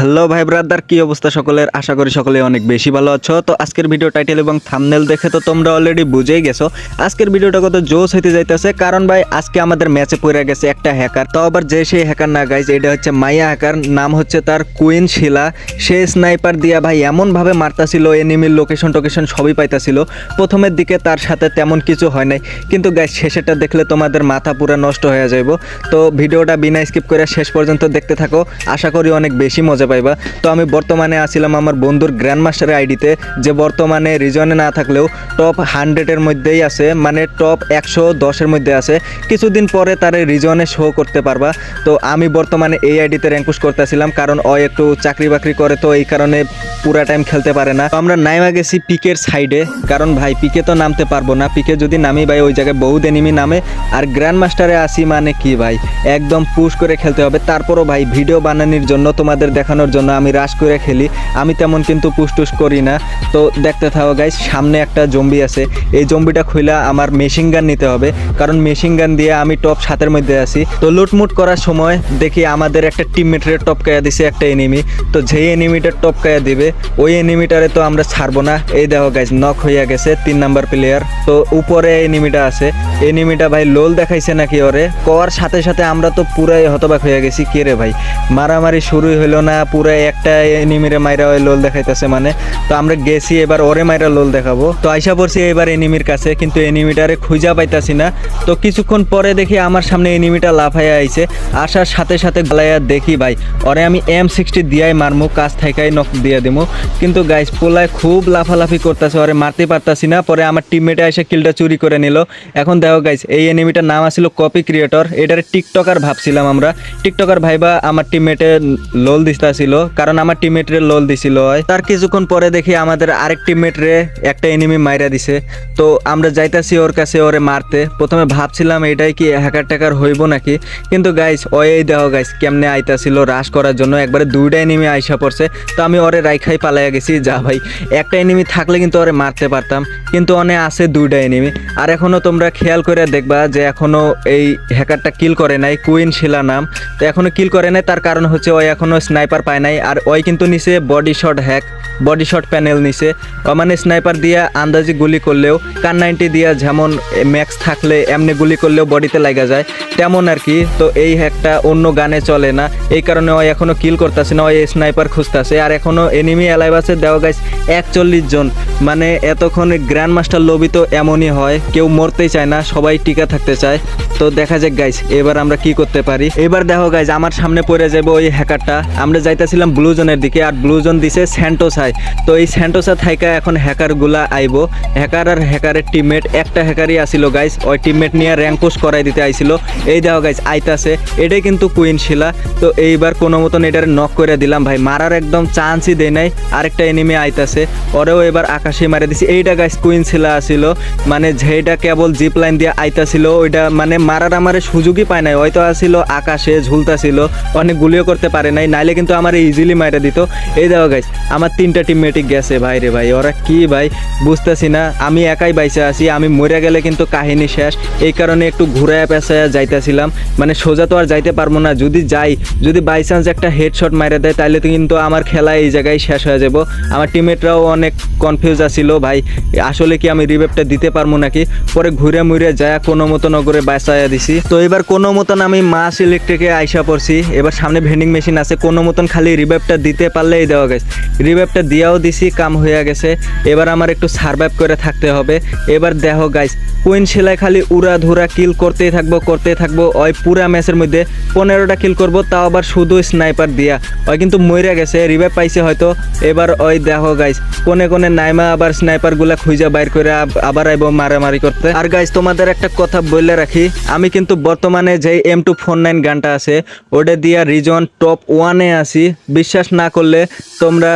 Hello ভাই brother কি অবস্থা সকলের? আশা করি সকলে অনেক বেশি ভালো আছো। তো আজকের ভিডিও টাইটেল এবং থামনেল দেখে তো তোমরা অলরেডি বুঝেই গেছো। আজকের ভিডিওটা কত জোস হইতে যাইতেছে। কারণ ভাই, আজকে আমাদের ম্যাচে পড়ে গেছে একটা হ্যাকার তো আবার যে সেই হ্যাকার না গাইজ এটা হচ্ছে মাইয়া হ্যাকার নাম হচ্ছে তার কুইন শিলা। সে স্নাইপার দিয়া ভাই এমনভাবে মারতাছিল এনিমির লোকেশন টোকেশন সবই পাইতাছিল। প্রথমের দিকে তার সাথে তেমন কিছু হয় নাই। কিন্তু গাইজ শেষেরটা দেখলে তোমাদের মাথা পুরো নষ্ট হয়ে যাইব। তো ভিডিওটা বিনা স্কিপ করে শেষ পর্যন্ত দেখতে থাকো। আশা করি অনেক বেশি মজা পাইবা। তো আমি বর্তমানে আসছিলাম আমার বন্ধুর গ্র্যান্ড মাস্টারের আইডিতে, যে বর্তমানে রিজনে না থাকলেও টপ হান্ড্রেডের মধ্যেই আছে মানে টপ একশো দশের মধ্যে আছে। কিছুদিন পরে তার রিজনে শো করতে পারবা। তো আমি বর্তমানে এই আইডিতে র্যাঙ্কুশ করতেছিলাম, কারণ ও একটু চাকরি বাকরি করে, তো এই কারণে পুরা টাইম খেলতে পারে না। আমরা নাইমা গেছি পিকের সাইডে কারণ ভাই, পিকে তো নামতে পারব না। পিকে যদি নামি ভাই, ওই জায়গায় বহুত এনিমি নামে। আর গ্র্যান্ড মাস্টারে আসি মানে কি ভাই? একদম পুশ করে খেলতে হবে। তারপরও ভাই ভিডিও বানানোর জন্য তোমাদের দেখানোর জন্য আমি রাশ করে খেলি। আমি তেমন কিন্তু পুশ টুস করি না। তো দেখতে থাকো গাইস সামনে একটা জম্বি আছে। এই জম্বিটা খুইলা আমার মেশিন গান নিতে হবে। কারণ মেশিন গান দিয়ে আমি টপ সাতের মধ্যে আছি। তো লুটমুট করার সময় দেখি আমাদের একটা টিমমেটের টপকায়া দিছে একটা এনিমি তো যেই এনিমিটার টপকায়া দিবে, ওই এনিমিটারে তো আমরা ছাড়বো না। এই দেখো গাইস নক হইয়া গেছে তিন নাম্বার প্লেয়ার তো উপরে এনিমিটা আছে। এনিমিটা ভাই লোল দেখাইছে নাকি ওরে? কর, সাথে সাথে আমরা তো পুরাই হতবাক হয়ে গেছি। কে রে ভাই? মারামারি শুরুই হইল না। পুরাই একটা এনিমিরে মাইরা ওই লোল দেখাইতেছে মানে। তো আমরা গেছি এবার ওরে মাইরা লোল দেখাবো। তো আইসা পড়ছি এবার এনিমির কাছে, কিন্তু এনিমিটারে খুঁজা পাইতাছি না। তো কিছুক্ষণ পরে দেখি আমার সামনে এনিমিটা লাফাইয়া আইছে। আসার সাথে সাথে গলাইয়া দেখি, ভাই, ওরে আমি এম সিক্সটি দিয়াই মারমু কাজ থাইকাই নক দিয়ে দিমু। কিন্তু গাইস পোলায় খুব লাফালাফি করতেছে, ওরে মারতে পারতাছি না। পরে আমার টিমমেটে এসে কিলটা চুরি করে নিল। এখন দেখো গাইস এই এনিমিটার নাম আসছিল কপি ক্রিয়েটর এটার টিকটকার ভাবছিলাম আমরা। টিকটকার ভাইবা আমার টিমমেটে লোল দিস্তাছিল কারণ আমার টিমমেটরে লোল দিছিল। তার কিছুক্ষণ পরে দেখি আমাদের আরেক টিমমেটরে একটা এনিমি মাইরা দিছে। তো আমরা যাইতাছি ওর কাছে ওরে মারতে। প্রথমে ভাবছিলাম, এটাই কি হ্যাকার ট্যাকার হইব নাকি? কিন্তু গাইস ওই দেখো গাইস কেমনে আইতাছিল রাশ করার জন্য। একবারে দুইটা এনিমি আইসা পড়ছে। তো আমি ওরে রাইখাই পালাইয়া গেছি, যা ভাই, একটা এনিমি থাকলে কিন্তু ওরে মারতে পারতাম। কিন্তু অনে আছে দুইটা এনিমি আর এখনও তোমরা খেয়াল করে দেখবা যে এখনও এই হ্যাকারটা কিল করে নাই কুইন শিলা নাম। তো এখনও কিল করে নাই, তার কারণ হচ্ছে ওই এখনও স্নাইপার পায় নাই আর ওই কিন্তু নিচে body shot hack body shot panel ও মানে স্নাইপার দিয়ে আন্দাজি গুলি করলেও কান নাইনটি দিয়া যেমন ম্যাক্স থাকলে, এমনি গুলি করলেও বডিতে লাগা যায়। তেমন আর কি, তো এই হ্যাকটা অন্য গানে চলে না। এই কারণে ওই এখনও কিল করতেছে না, ওই স্নাইপার খুঁজতেছে। আর এখনও এনিমি অ্যালাইভ আছে। দেওয়া গাইস একচল্লিশ জন। মানে এতক্ষণ গ্র্যান্ড মাস্টার লবি তো এমনই হয়, কেউ মরতেই চায় না, সবাই টিকা থাকতে চায়। তো দেখা যাক গাইস এবার আমরা কি করতে পারি। এবার দেখো গাইস আমার সামনে পড়ে যাবে ওই হ্যাকারটা। আমরা যাইতেছিলাম ব্লু জোনের দিকে, আর ব্লু জোন দিছে স্যান্টোসায় তো এই স্যান্টোসা থাইকা এখন হ্যাকারগুলা আইবো। হ্যাকার আর হ্যাকারের টিমমেট একটা হ্যাকারই আসিল গাইস ওই টিমমেট নিয়ে র্যাঙ্ক পোস্ট করাই দিতে আইছিল এই দেখো গাইস আইতাছে। এটাই কিন্তু কুইন শিলা। তো এইবার কোনো মতন এটার নক করে দিলাম ভাই। মারার একদম চান্সই দেয় নাই। আরেকটা এনিমি আইতাছে। ওরেও এবার আকাশে মারে দিছি। এইটা গাইস কুইন শিলা আসিল। মানে যেটা কেবল জিপ লাইন দিয়ে আইতাছিল, ওইটা মানে মারার আমার সুযোগই পায় নাই। হয়তো আসিল আকাশে, ঝুলতাছিল, অনেক গুলিও করতে পারে নাই। নাইলে কিন্তু আমার ইজিলি মাইরে দিত। এই দেখো গাইস আমার তিনটা টিমমেটিক গেছে, ভাই রে ভাই, ওরা কি ভাই? বুঝতেছি না, আমি একাই বাইসে আছি, আমি মরে গেলে কিন্তু কাহিনী শেষ। এই কারণে একটু ঘুরায় পেঁচায় যাইতেছিলাম। মানে সোজা তো আর যাইতে পারব না, যদি যাই, যদি বাই চান্স একটা হেডশট মারে দেয় তাহলে তো কিন্তু আমার খেলা এই জায়গায় শেষ হয়ে যাব। আমার টিমমেটরাও অনেক কনফিউজ আছিল, ভাই, আসলে কি আমি রিভেপটা দিতে পারব নাকি? পরে ঘুরে মুড়ে যায় কোনো মতো নগরে বাঁচাইয়া দিছি। তো এবার কোনো মতন আমি মাস ইলেকট্রিকে আইসা পড়ছি, এবার সামনে ভেন্ডিং মেশিন আছে কোনো মতন খালি রিভেপটা দিতে পারলেই দেওয়া গেছে। রিভেপটা দিয়াও দিছি, কাম হয়ে গেছে। এবার আমার একটু সার্ভাইভ করে থাকতে হবে। এবার দেখো গাইস কুইন সেলাই খালি উড়া ধুরা কিল করতেই থাকব করতেই থাকব। ওই পুরা ম্যাচের মধ্যে পনেরোটা কিল করব, তাও আবার শুধু স্নাইপার দিয়া। ওই কিন্তু মইরা গেছে রিভাইভ পাইছে হয়তো। এবার ওই দেখো গাইস কোনে কোনে নাইমা আবার স্নাইপারগুলা খুঁজে বাইর করে আবার আইবো মারামারি করতে। আর গাইস তোমাদের একটা কথা বলে রাখি, আমি কিন্তু বর্তমানে যে এম টু ফোর নাইন গানটা আছে, ওটা দিয়া রিজন টপ ওয়ানে আছি। বিশ্বাস না করলে তোমরা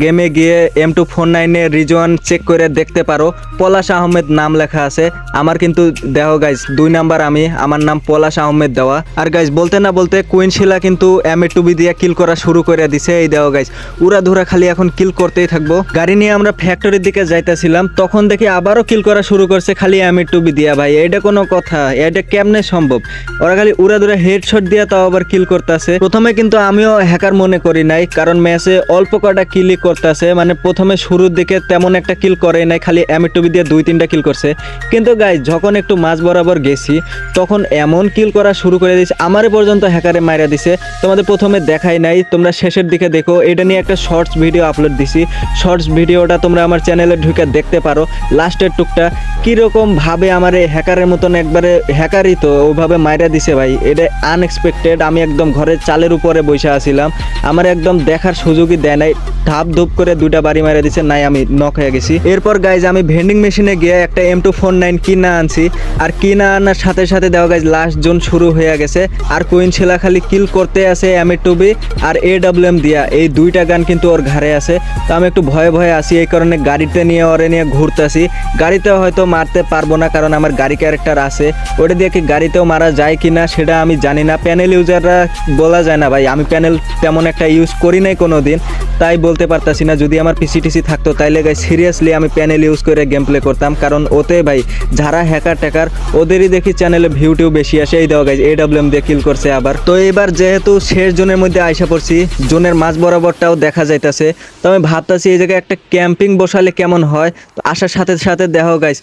গেমে গিয়ে এম টু ফোর নাইনে রিজন চেক করে দেখতে পারো। পলাশ আহমেদ নাম লেখা আছে। আমার কিন্তু দেহ গাইজ দুই নাম্বার আমি। আমার নাম পলাশ আহমেদ দেওয়া। আর গাইজ বলতে না বলতে কুইন শিলা কিন্তু এম এ টুবি দিয়ে কিল করা শুরু করে দিছে এই দেওয়া গাইজ উড়া ধুরা খালি এখন কিল করতেই থাকব। গাড়ি নিয়ে আমরা ফ্যাক্টরির দিকে যাইতেছিলাম। তখন দেখি আবারও কিল করা শুরু করছে খালি এম এ টুবি দিয়া ভাই। এটা কোনো কথা। এটা কেমনে সম্ভব? ওরা খালি উড়া ধুরা হেডশট দিয়ে তাও আবার কিল করতেছে। প্রথমে কিন্তু আমিও হ্যাকার মনে করি নাই। কারণ ম্যাচে অল্প কটা কিলই করতেছে মানে প্রথমে শুরুর দিকে তেমন একটা কিল করে নাই, খালি এম এ টুবি দিয়ে দুই তিনটা কিল করছে। কিন্তু গাইজ যখন একটু মাঝ বরাবর গেছি, তখন এমন কিল করা শুরু করে দিয়েছে, আমারে পর্যন্ত হ্যাকারে মাইরা দিছে। তোমাদের প্রথমে দেখাই নাই, তোমরা শেষের দিকে দেখো, এটা নিয়ে একটা শর্টস ভিডিও আপলোড দিছি। শর্টস ভিডিওটা তোমরা আমার চ্যানেলে ঢুকে দেখতে পারো। লাস্টের টুকটা, কীরকম ভাবে আমার এই হ্যাকারের মতন একবারে হ্যাকারই তো ওভাবে মাইরা দিছে ভাই, এটা আনএক্সপেক্টেড আমি একদম ঘরের চালের উপরে বসে আছিলাম। আমার একদম দেখার সুযোগই দেয় নাই। ধাপ ধুপ করে দুইটা বাড়ি মারা দিছে, নাই আমি নক হয়ে গেছি। এরপর গাইজ আমি ভেন্ডিং মেশিনে গিয়ে একটা এম টু ফোর নাইন কিনা আনছি। আর কিনা আনার সাথে সাথে দেওয়া গাইজ লাস্ট জোন শুরু হয়ে গেছে। আর কুইন ছেলা খালি কিল করতে আছে M A টুবি R A W M দিয়া। এই দুইটা গান কিন্তু ওর ঘাড়ে আছে। তো আমি একটু ভয়ে ভয়ে আসি এই কারণে গাড়িতে নিয়ে, ওরে নিয়ে ঘুরতেছি। গাড়িতে হয়তো মারতে পারব না, কারণ আমার গাড়ি ক্যারেক্টার আছে। ওটা দিয়ে কি গাড়িতেও মারা যায় কি না সেটা আমি জানি না। প্যানেল ইউজাররা বলা যায় না ভাই, আমি প্যানেল তেমন একটা ইউজ করি নাই কোনো দিন তাই বলতে পারতাছি না, যদি আমার পিসি টিসি থাকতো, তাইলে গাই সিরিয়াসলি আমি প্যানেল ইউজ করে গেম প্লে করতাম, কারণ ওতে ভাই, যারা হ্যাকার ট্যাকার ওদেরই দেখি চ্যানেলে ভিউ টিউ বেশি আসে। এই দেওয়া গাই এ ডাব্লিউ দিয়ে কিল করছে আবার। তো এবার যেহেতু শেষ জোনের মধ্যে আইসা পড়ছি, জোনের মাঝ বরাবরটাও দেখা যাইতাছে। তো আমি ভাবতাছি এই জায়গায় একটা ক্যাম্পিং বসালে কেমন হয়? তো আসার সাথে সাথে দেখো গাইজ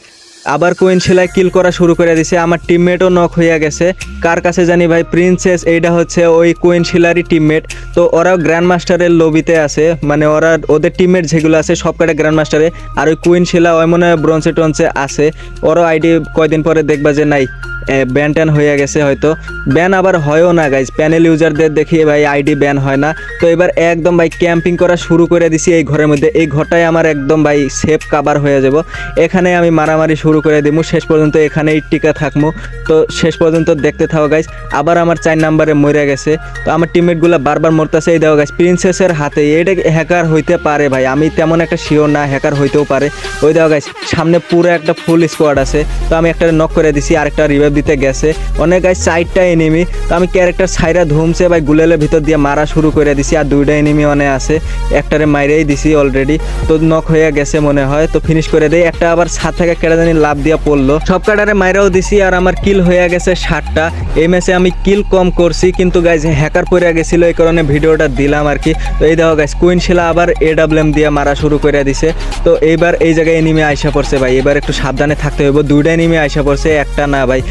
আবার কোয়েন সেলাই কিল করা শুরু করে দিছে। আমার টিমমেটও নক হইয়া গেছে। কার কাছে জানি ভাই? প্রিন্সেস এইটা হচ্ছে ওই কোয়েন শিলারই টিমমেট তো ওরাও গ্র্যান্ড মাস্টারের লবিতে আছে। মানে ওরা, ওদের টিমমেট যেগুলো আছে, সব কটা গ্র্যান্ড মাস্টারে আর ওই কুইন শিলা ওই মনে হয় ব্রঞ্জে টঞ্চে আছে। ওরাও আইডি কয়দিন পরে দেখবা যে নাই। ব্যান ট্যান হয়ে গেছে হয়তো। ব্যান আবার হয়ও না গাইজ প্যানেল ইউজারদের দেখিয়ে ভাই আইডি ব্যান হয় না। তো এবার একদম ভাই ক্যাম্পিং করা শুরু করে দিছি এই ঘরের মধ্যে। এই ঘরটাই আমার একদম ভাই সেফ কাবার হয়ে যাব। এখানে আমি মারামারি শুরু করে দিব শেষ পর্যন্ত এখানেই টিকা থাকব তো শেষ পর্যন্ত দেখতে থাকো গাইজ আবার আমার চার নাম্বারে মরে গেছে। তো আমার টিমমেটগুলো বারবার মরতেছে। এই দেওয়া গাইজ প্রিন্সেসের হাতে। এটা হ্যাকার হইতে পারে ভাই। আমি তেমন একটা শিওর না হ্যাকার হইতেও পারে। ওই দেওয়া গাইজ সামনে পুরো একটা ফুল স্কোয়াড আছে। তো আমি একটা নক করে দিছি, আরেকটা রিভাইভ দিতে গেছে। অনেক গাইজ সাইডটা এনিমি তো আমি ক্যারেক্টার সাইরা ধুমছে ভাই গুলেলের ভিতর দিয়ে মারা শুরু করে দিছি আর দুইটা এনিমি অনেক আছে। একটারে মাইরেই দিছি অলরেডি তো নক হয়ে গেছে মনে হয়। তো ফিনিশ করে দেই। একটা আবার সাত থেকে কেটে জানি লাভ দিয়া পড়ল। সব কাটারে মাইরাও দিছি আর আমার কিল হয়ে গেছে ষাটটা এই ম্যাচে আমি কিল কম করছি, কিন্তু গাইজ হ্যাকার পড়ে গেছিল, এই কারণে ভিডিওটা দিলাম আর কি। তো এই দেখো গাইজ কুইন শিলা আবার এ ডাব্লিউ দিয়ে মারা শুরু করে দিছে। তো এইবার এই জায়গায় এনিমি আইসা পড়ছে ভাই। এবার একটু সাবধানে থাকতে হইব। দুইটা এনিমি আইসা পড়ছে, একটা না ভাই।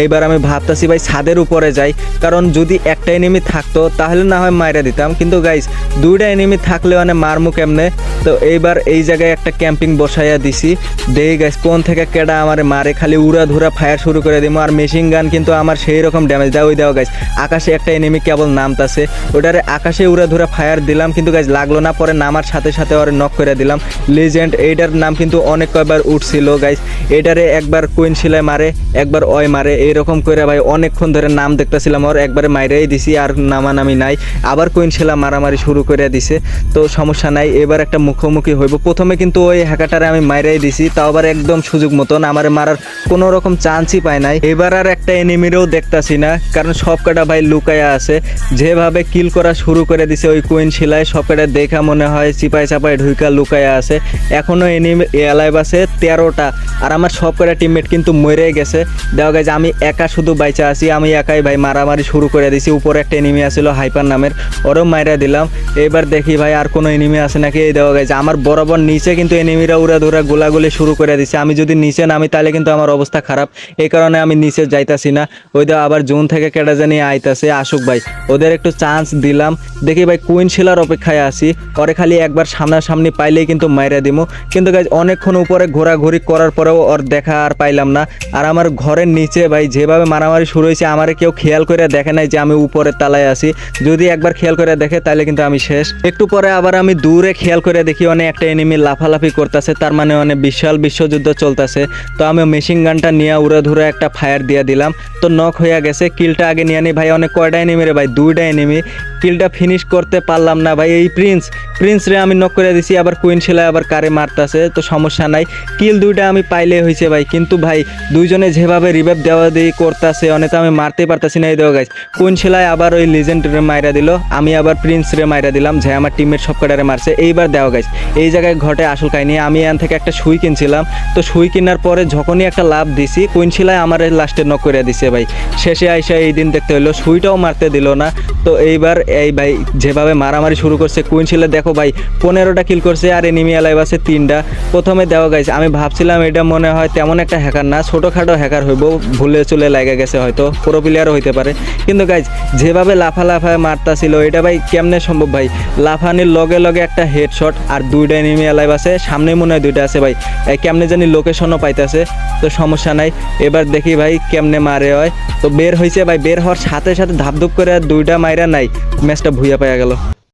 এইবার আমি ভাবতাছি ভাই ছাদের উপরে যাই, কারণ যদি একটা এনিমি থাকতো, তাহলে না হয় মাইরা দিতাম। কিন্তু গাইজ দুইটা এনিমি থাকলে মানে মারমু কেমনে? তো এইবার এই জায়গায় একটা ক্যাম্পিং বসাইয়া দিছি। দেই গাইজ কোন থেকে কেডা আমার মারে, খালি উড়া ধুরা ফায়ার শুরু করে দিব আর মেশিন গান কিন্তু আমার সেই রকম ড্যামেজ দেয় ওই দেওয়া গাইজ আকাশে একটা এনিমি কেবল নামতাছে। ওটারে আকাশে উড়া ধুরা ফায়ার দিলাম, কিন্তু গাইজ লাগল না। পরে নামার সাথে সাথে ওরে নক করে দিলাম। লিজেন্ড এইটার নাম কিন্তু অনেক কয়বার উঠছিল গাইজ এটারে একবার কুইন শিলায় মারে, একবার অয় মারে, এইরকম করে ভাই অনেকক্ষণ ধরে নাম দেখতেছিলাম, ওর একবারে মাইরেই দিছি, আর নামানামি নাই। আবার কুইন শিলা মারামারি শুরু করে দিছে, তো সমস্যা নাই, এবার একটা মুখোমুখি হইব। প্রথমে কিন্তু ওই হ্যাকাটারে আমি মাইরাই দিছি, তাও আবার একদম সুযোগ মতন, আমার মারার কোনো রকম চান্সই পায় নাই। এবার আর একটা এনিমিরও দেখতাছি না, কারণ সব কটা ভাই লুকায়া আছে। যেভাবে কিল করা শুরু করে দিছে ওই কুইন শিলায় সব কটা দেখা মনে হয় চিপায় চাপায় ঢুইকা লুকায়া আছে। এখনও এনিমি এলাইভ আছে তেরোটা, আর আমার সব কটা টিমমেট কিন্তু মরে গেছে। দেওয়া গেছে আমি একা শুধু বাইচা আছি, আমি একাই ভাই মারামারি শুরু করে দিছি। উপরে একটা এনিমি আছিল হাইপার নামের ওরও মাইরা দিলাম। এবার দেখি ভাই আর কোনো এনিমি আছে নাকি? এই দেওয়া গেছে আমার বরাবর নিচে কিন্তু এনিমিরা উড়া ধরা গোলাগুলি শুরু করে দিছে। আমি যদি নিচে নামি তাহলে কিন্তু আমার অবস্থা খারাপ। এই কারণে আমি নিচে যাইতাছি না। ওই দেওয়া আবার জুন থেকে কেটা জানিয়ে আইতাছে। আসুক ভাই, ওদের একটু চান্স দিলাম। দেখি ভাই কুইন শিলার অপেক্ষায় আছি। পরে খালি একবার সামনাসামনি পাইলেই কিন্তু মাইরা দিমু। কিন্তু গাইজ অনেকক্ষণ উপরে ঘোরাঘুরি করার পরেও ওর দেখা আর পাইলাম না। আর আমার ঘরের নিচে নিচে ভাই, যেভাবে মারামারি শুরু হয়েছে, আমার কেউ খেয়াল করে দেখে নাই যে আমি উপরের তালায় আছি। যদি একবার খেয়াল করে দেখে, তাহলে কিন্তু আমি শেষ। একটু পরে আবার আমি দূরে খেয়াল করে দেখি, অনেক একটা এনিমি লাফালাফি করতেছে, তার মানে অনেক বিশাল বিশ্বযুদ্ধ চলতেছে। তো আমি মেশিন গানটা নিয়ে উড়ে ধরে একটা ফায়ার দিয়ে দিলাম। তো নক হয়ে গেছে কিলটা আগে নিয়ে নি। ভাই, অনেক কয়টা এনিমি রে ভাই? দুইটা এনিমি কিলটা ফিনিশ করতে পারলাম না ভাই। এই প্রিন্স প্রিন্স রে আমি নক করে দিছি, আবার কুইন শিলায় আবার কারে মারতাছে, তো সমস্যা নাই। কিল দুইটা আমি পাইলে হয়েছে ভাই। কিন্তু ভাই, দুইজনে যেভাবে রিভাইভ দেওয়া দিয়ে করতেছে, অনেক আমি মারতে পারতাছি না এই দেওয়া গাইজ কুইন শিলায় আবার ওই লিজেন্ড রে মাইরা দিল, আমি আবার প্রিন্স রে মাইরা দিলাম, যে আমার টিমের সব কটারে মারছে। এইবার দেওয়া গাইজ এই জায়গায় ঘটে আসল কাহিনি। আমি এখান থেকে একটা সুই কিনছিলাম, তো সুই কেনার পরে যখনই একটা লাভ দিছি কুইন শিলায় আমার লাস্টে নক করে দিছে ভাই। শেষে আইসা এই দিন দেখতে হলো সুইটাও মারতে দিল না। তো এইবার এই ভাই যেভাবে মারামারি শুরু করছে কুইন শিলে দেখো ভাই, পনেরোটা কিল করছে আর এনিমি অ্যালাইভ আছে তিনটা। প্রথমে দেওয়া গাইছে আমি ভাবছিলাম এটা মনে হয় তেমন একটা হ্যাকার না, ছোটোখাটো হ্যাকার হইব ভুলে চলে লাগে গেছে হয়তো, পুরো প্লেয়ারও হইতে পারে। কিন্তু গাইজ যেভাবে লাফা লাফায় মারতাছিল, এটা ভাই কেমনে সম্ভব ভাই? লাফানির লগে লগে একটা হেডশট আর দুইটা এনিমি অ্যালাইভ আছে, সামনে মনে হয় দুইটা আছে ভাই। কেমনে জানি লোকেশনও পাইতেছে, তো সমস্যা নাই। এবার দেখি ভাই কেমনে মারে হয়। তো বের হয়েছে ভাই, বের হওয়ার সাথে সাথে ধাপধুপ করে আর দুইটা মাইরা নাই। ম্যাচটা ভুইয়া পাইয়া গেল।